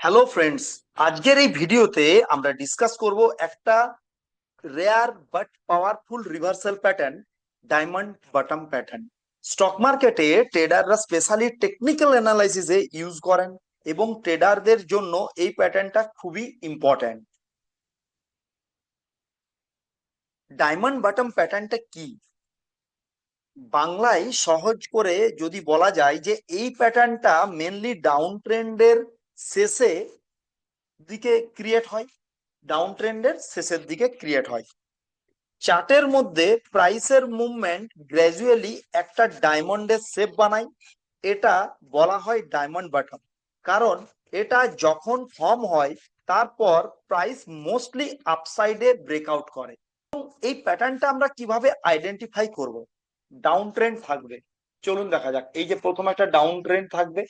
Hello friends আজকের এই ভিডিওতে আমরা ডিসকাস করব একটা rare but powerful reversal pattern diamond bottom pattern stock মার্কেটে ট্রেডাররা স্পেশালি টেকনিক্যাল অ্যানালাইসিসে ইউজ করেন এবং ট্রেডারদের জন্য এই প্যাটার্নটা খুবই ইম্পর্ট্যান্ট ডায়মন্ড বটম প্যাটার্নটা কি? বাংলায় সহজ করে যদি বলা যায় যে এই প্যাটার্নটা মেনলি ডাউন ট্রেন্ডের শেষে দিকে ক্রিয়েট হয় ডাউন ট্রেন্ডের শেষের দিকে ক্রিয়েট হয়। চার্টের মধ্যে প্রাইসের মুভমেন্ট গ্র্যাজুয়ালি একটা ডায়মন্ডের শেপ বানায়। এটা বলা হয় ডায়মন্ড বাটন কারণ এটা যখন ফর্ম হয়, তারপর প্রাইস মোস্টলি আপসাইডে ব্রেকআউট করে। এই প্যাটার্নটা আমরা কীভাবে আইডেন্টিফাই করব? ডাউন ট্রেন্ড থাকবে। চলুন দেখা যাক। এই যে প্রথম একটা ডাউন ট্রেন্ড থাকবে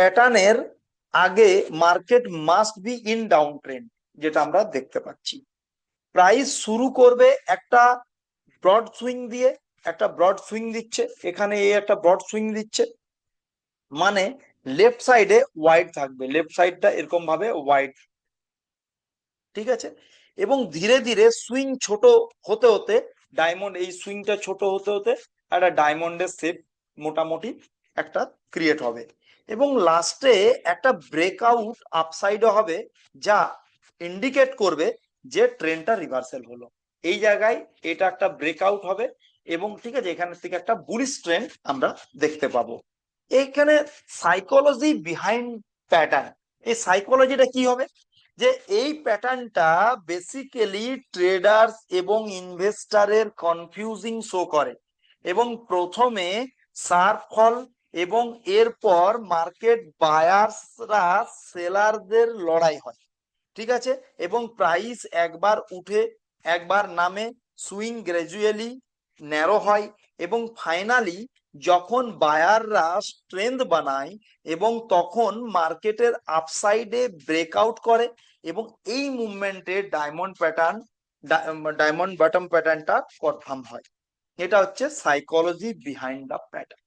প্যাটার্নের আগে market must be in down trend যেটা আমরা দেখতে পাচ্ছি। প্রাইস শুরু করবে একটা ব্রড সুইং দিয়ে, একটা ব্রড সুইং দিচ্ছে, এখানে এই একটা ব্রড সুইং দিচ্ছে। মানে লেফট সাইডে ওয়াইড থাকবে, লেফট সাইডটা এরকম ভাবে ওয়াইড ঠিক আছে? এবং ধীরে ধীরে সুইং ছোট হতে হতে, ডায়মন্ড, এই সুইংটা ছোট হতে হতে, একটা ডায়মন্ডের শেপ মোটামুটি একটা ক্রিয়েট হবে। এবং লাস্টে একটা ব্রেকআউট আপসাইডে হবে, যা ইন্ডিকেট করবে যে ট্রেনটা রিভার্সেল হলো। এই জায়গায় এটা একটা ব্রেকআউট হবে এবং ঠিক আছে এখান থেকে একটা বুলিশ ট্রেন্ড আমরা দেখতে পাবো। এইখানে সাইকোলজি বিহাইন্ড প্যাটার্ন এই সাইকোলজিটা কি হবে? যে এই প্যাটার্নটা বেসিক্যালি ট্রেডার্স এবং ইনভেস্টারের কনফিউজিং শো করে। এবং প্রথমে সার্ফ ফল এবং এরপর মার্কেট বায়ার্সরা সেলারদের লড়াই হয়, ঠিক আছে? এবং প্রাইস একবার উঠে, একবার নামে সুইং গ্র্যাজুয়ালি ন্যারো হয় এবং ফাইনালি যখন বায়াররা স্ট্রেংথ বানায় এবং তখন মার্কেটের আপসাইডে ব্রেকআউট করে এবং এই মুভমেন্টে ডায়মন্ড প্যাটার্ন ডায়মন্ড বটম প্যাটার্নটা কনফার্ম হয়। এটা হচ্ছে সাইকোলজি বিহাইন্ড দ্য প্যাটার্ন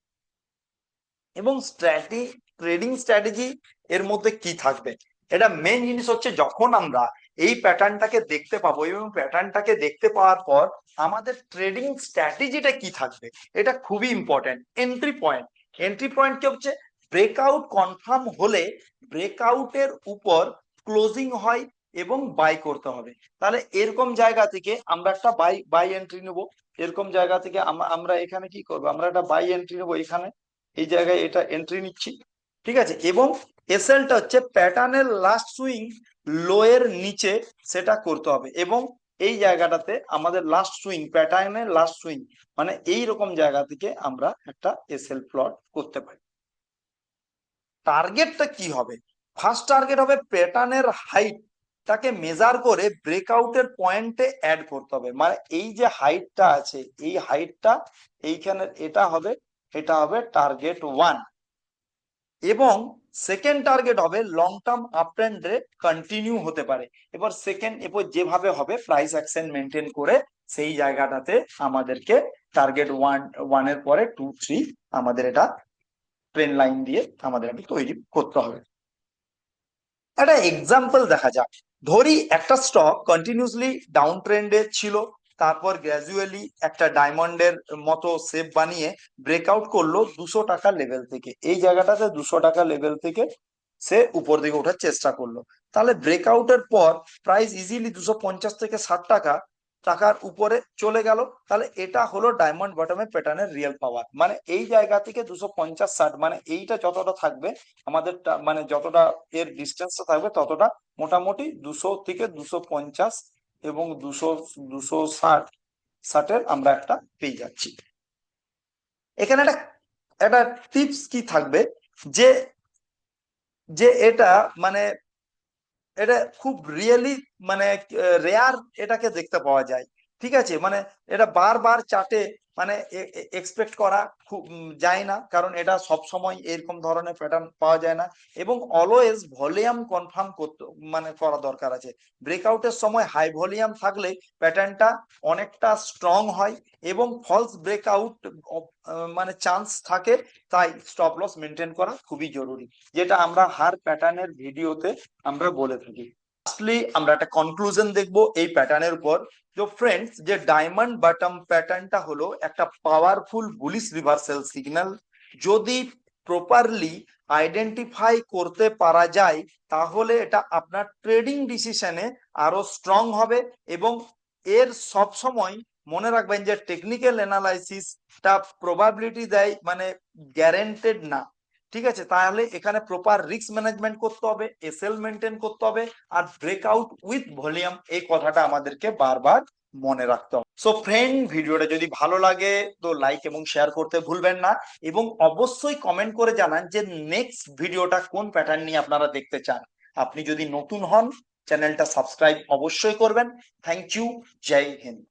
এবং স্ট্র্যাটি ট্রেডিং স্ট্র্যাটেজি এর মধ্যে কি থাকবে? এটা মেন জিনিস হচ্ছে যখন আমরা এই প্যাটার্নটাকে দেখতে পাবো এবং প্যাটার্নটাকে দেখতে পাওয়ার পর আমাদের ট্রেডিং স্ট্র্যাটেজিটা কি থাকবে? এটা খুবই important entry point entry point কি হচ্ছে? ব্রেকআউট কনফার্ম হলে ব্রেকআউটের উপর ক্লোজিং হয় এবং বাই করতে হবে। তাহলে এরকম জায়গা থেকে আমরা একটা বাই বাই এন্ট্রি নেব। এরকম জায়গা থেকে আমরা এখানে কি করব? আমরা একটা বাই এন্ট্রি নেব এখানে। এই জায়গায় এটা এন্ট্রি নিচ্ছি, ঠিক আছে? এবং এসএলটা হচ্ছে প্যাটার্নের লাস্ট সুইং লোয়ের নিচে সেটা করতে হবে। এবং এই জায়গাটাতে আমাদের লাস্ট সুইং প্যাটার্নের লাস্ট সুইং মানে এই রকম জায়গা থেকে আমরা একটা এসএল প্লট করতে পারি। টার্গেটটা কি হবে? ফার্স্ট টার্গেট হবে প্যাটার্নের হাইট তাকে মেজার করে ব্রেকআউটের পয়েন্টে অ্যাড করতে হবে। মানে এই যে হাইটটা আছে, এই হাইটটা এইখানে এটা হবে এটা হবে টার্গেট ওয়ান এবং সেকেন্ড টার্গেট হবে লং টার্ম আপ ট্রেন্ডে কন্টিনিউ হতে পারে। এবার সেকেন্ড এরপর যেভাবে হবে প্রাইস অ্যাকশন মেনটেন করে সেই জায়গাটাতে আমাদেরকে টার্গেট ওয়ান ওয়ানের পরে টু থ্রি আমাদের এটা ট্রেন লাইন দিয়ে আমাদের আমি তৈরি করতে হবে। একটা এক্সাম্পল দেখা যাক। ধরি একটা স্টক কন্টিনিউসলি ডাউন ট্রেন্ডে ছিল। তারপর গ্র্যাজুয়ালি একটা ডায়মন্ডের মতো শেপ বানিয়ে ব্রেকআউট করল দুশো টাকা লেভেল থেকে। এই জায়গাটাতে দুশো টাকা লেভেল থেকে সে উপর দিকে ওঠার চেষ্টা করল। তাহলে ব্রেকআউটের পর প্রাইস ইজিলি দুশো পঞ্চাশ থেকে ষাট টাকা টাকার উপরে চলে গেল। তাহলে এটা হলো ডায়মন্ড বটমের প্যাটার্নের রিয়েল পাওয়ার মানে এই জায়গা থেকে দুশো পঞ্চাশ ষাট মানে এইটা যতটা থাকবে আমাদের মানে যতটা এর ডিস্টেন্সটা থাকবে ততটা মোটামুটি দুশো থেকে দুশো পঞ্চাশ এবং দুশো দুশো ষাট, ষাটের আমরা একটা পেয়ে যাচ্ছি। এখানে একটা একটা টিপস কি থাকবে? যে যে এটা মানে এটা খুব রিয়েলি মানে রেয়ার এটাকে দেখতে পাওয়া যায়। ঠিক আছে? মানে এটা বারবার চার্টে মানে এক্সপেক্ট করা খুব যায় না। কারণ এটা সব সময় এরকম ধরনের প্যাটার্ন পাওয়া যায় না। এবং অলওয়েজ ভলিউম কনফার্ম করতে মানে করা দরকার আছে। ব্রেকআউটের সময় হাই ভলিউম থাকলে প্যাটার্নটা অনেকটা স্ট্রং হয় এবং ফলস ব্রেকআউট মানে চান্স থাকে, তাই স্টপ লস মেনটেন করা খুবই জরুরি। যেটা আমরা হার প্যাটার্নের ভিডিওতে আমরা বলে থাকি। আমরা একটা কনক্লুশন দেখব এই প্যাটার্নের উপর। তো ফ্রেন্ডস যে ডায়মন্ড বাটম প্যাটার্নটা হলো একটা পাওয়ারফুল বুলিশ রিভার্সাল সিগন্যাল যদি প্রপারলি আইডেন্টিফাই করতে পারা যায়, তাহলে এটা আপনার ট্রেডিং ডিসিশনে আরও স্ট্রং হবে এবং এর সব সময় মনে রাখবেন যে টেকনিক্যাল অ্যানালাইসিসটা প্রবাবিলিটি দেয় মানে গ্যারেন্টেড না। ঠিক আছে? তাহলে এখানে প্রপার রিস্ক ম্যানেজমেন্ট করতে হবে এসএল মেনটেন করতে হবে আর ব্রেকআউট উইথ ভলিউম এই কথাটা আমাদেরকে বারবার মনে রাখতে হবে। সো ফ্রেন্ড ভিডিওটা যদি ভালো লাগে তো লাইক এবং শেয়ার করতে ভুলবেন না এবং অবশ্যই কমেন্ট করে জানান যে নেক্সট ভিডিওটা কোন প্যাটার্ন নিয়ে আপনারা দেখতে চান। আপনি যদি নতুন হন চ্যানেলটা সাবস্ক্রাইব অবশ্যই করবেন। Thank you Joy Hind